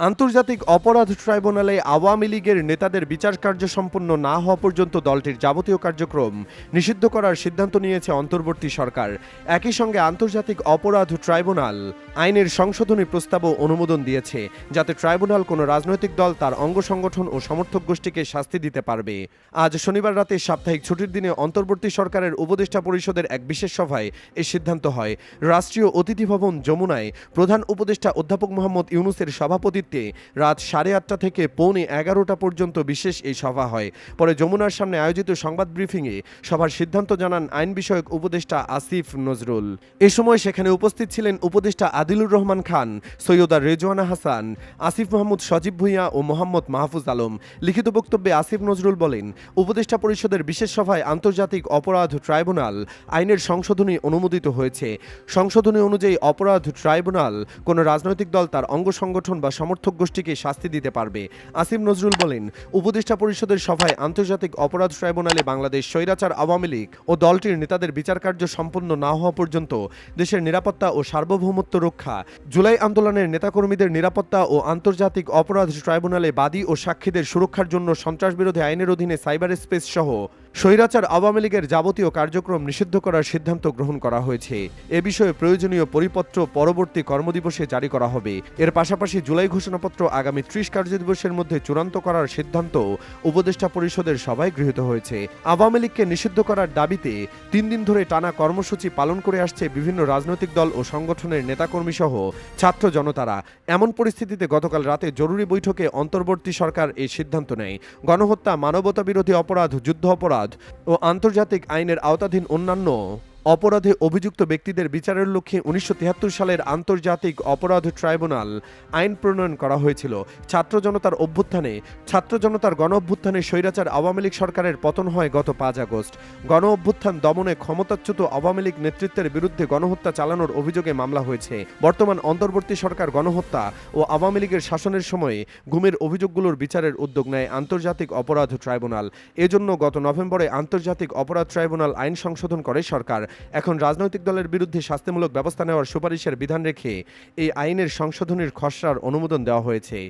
আন্তর্জাতিক অপরাধ ট্রাইব্যুনালে আওয়ামী লীগের নেতাদের বিচার কার্য সম্পন্ন না হওয়া পর্যন্ত দলটির যাবতীয় কার্যক্রম নিষিদ্ধ করার সিদ্ধান্ত নিয়েছে অন্তর্বর্তী সরকার। একই সঙ্গে আন্তর্জাতিক অপরাধ ট্রাইব্যুনাল আইনের সংশোধনী প্রস্তাবও অনুমোদন দিয়েছে, যাতে ট্রাইব্যুনাল কোনো রাজনৈতিক দল তার অঙ্গ সংগঠন ও সমর্থক গোষ্ঠীকে শাস্তি দিতে পারবে। আজ শনিবার রাতে সাপ্তাহিক ছুটির দিনে অন্তর্বর্তী সরকারের উপদেষ্টা পরিষদের এক বিশেষ সভায় এই সিদ্ধান্ত হয়। রাষ্ট্রীয় অতিথি ভবন যমুনায় প্রধান উপদেষ্টা অধ্যাপক মোহাম্মদ ইউনুসের সভাপতিত্বে রাত সাড়ে আটটা থেকে পৌনে এগারোটা পর্যন্ত বিশেষ এই সভা হয়। পরে যমুনার সামনে আয়োজিত সংবাদ ব্রিফিংয়ে সভার সিদ্ধান্ত জানান আইন বিষয়ক উপদেষ্টা আসিফ নজরুল। এ সময় সেখানে উপস্থিত ছিলেন উপদেষ্টা আদিলুর রহমান খান, সৈয়দা রেজওয়ানা হাসান, আসিফ মাহমুদ সজীব ভুঁইয়া ও মোহাম্মদ মাহফুজ আলম। লিখিত বক্তব্যে আসিফ নজরুল বলেন, উপদেষ্টা পরিষদের বিশেষ সভায় আন্তর্জাতিক অপরাধ ট্রাইব্যুনাল আইনের সংশোধনী অনুমোদিত হয়েছে। সংশোধনী অনুযায়ী অপরাধ ট্রাইব্যুনাল কোনো রাজনৈতিক দল তার অঙ্গ সংগঠন বা সমর্থক গোষ্ঠীকে শাস্তি দিতে পারবে। আসিম নজরুল বলেন, উপদেষ্টা পরিষদের সভায় আন্তর্জাতিক অপরাধ ট্রাইব্যুনালে বাংলাদেশ স্বৈরাচার আওয়ামী লীগ ও দলটির নেতাদের বিচার কার্য সম্পন্ন না হওয়া পর্যন্ত দেশের নিরাপত্তা ও সার্বভৌমত্ব রক্ষা, জুলাই আন্দোলনের নেতাকর্মীদের নিরাপত্তা ও আন্তর্জাতিক অপরাধ ট্রাইব্যুনালে বাদী ও সাক্ষীদের সুরক্ষার জন্য সন্ত্রাসবিরোধী আইনের অধীনে সাইবার স্পেস সহ স্বৈরাচার আওয়ামী লীগের যাবতীয় কার্যক্রম নিষিদ্ধ করার সিদ্ধান্ত গ্রহণ করা হয়েছে। এ বিষয়ে প্রয়োজনীয় পরিপত্র পরবর্তী কর্মদিবসে জারি করা হবে। এর পাশাপাশি জুলাই ঘোষণাপত্র আগামী ত্রিশ কার্যদিবসের মধ্যে চূড়ান্ত করার সিদ্ধান্ত উপদেষ্টা পরিষদের সভায় গৃহীত হয়েছে। আওয়ামী লীগকে নিষিদ্ধ করার দাবিতে তিন দিন ধরে টানা কর্মসূচি পালন করে আসছে বিভিন্ন রাজনৈতিক দল ও সংগঠনের নেতাকর্মী সহ ছাত্র জনতারা। এমন পরিস্থিতিতে গতকাল রাতে জরুরি বৈঠকে অন্তর্বর্তী সরকার এই সিদ্ধান্ত নেয়। গণহত্যা মানবতা বিরোধী অপরাধ, যুদ্ধ অপরাধ ও আন্তর্জাতিক আইনের আওতাধীন অন্যান্য অপরাধে অভিযুক্ত ব্যক্তিদের বিচারের লক্ষ্যে উনিশশো তিয়াত্তর সালের আন্তর্জাতিক অপরাধ ট্রাইব্যুনাল আইন প্রণয়ন করা হয়েছিল। ছাত্র জনতার অভ্যুত্থানে, ছাত্র জনতার গণ অভ্যুত্থানে স্বৈরাচার আওয়ামী লীগ সরকারের পতন হয় গত পাঁচ আগস্ট। গণ অভ্যুত্থান দমনে ক্ষমতাচ্যুত আওয়ামী লীগ নেতৃত্বের বিরুদ্ধে গণহত্যা চালানোর অভিযোগে মামলা হয়েছে। বর্তমান অন্তর্বর্তী সরকার গণহত্যা ও আওয়ামী লীগের শাসনের সময়ে গুমের অভিযোগগুলোর বিচারের উদ্যোগ নেয় আন্তর্জাতিক অপরাধ ট্রাইব্যুনাল। এজন্য গত নভেম্বরে আন্তর্জাতিক অপরাধ ট্রাইব্যুনাল আইন সংশোধন করে সরকার। এখন রাজনৈতিক দলের বিরুদ্ধে শাস্তিমূলক ব্যবস্থা নেওয়ার সুপারিশের বিধান রেখে এই আইনের সংশোধনীর খসড়ার অনুমোদন দেওয়া হয়েছে।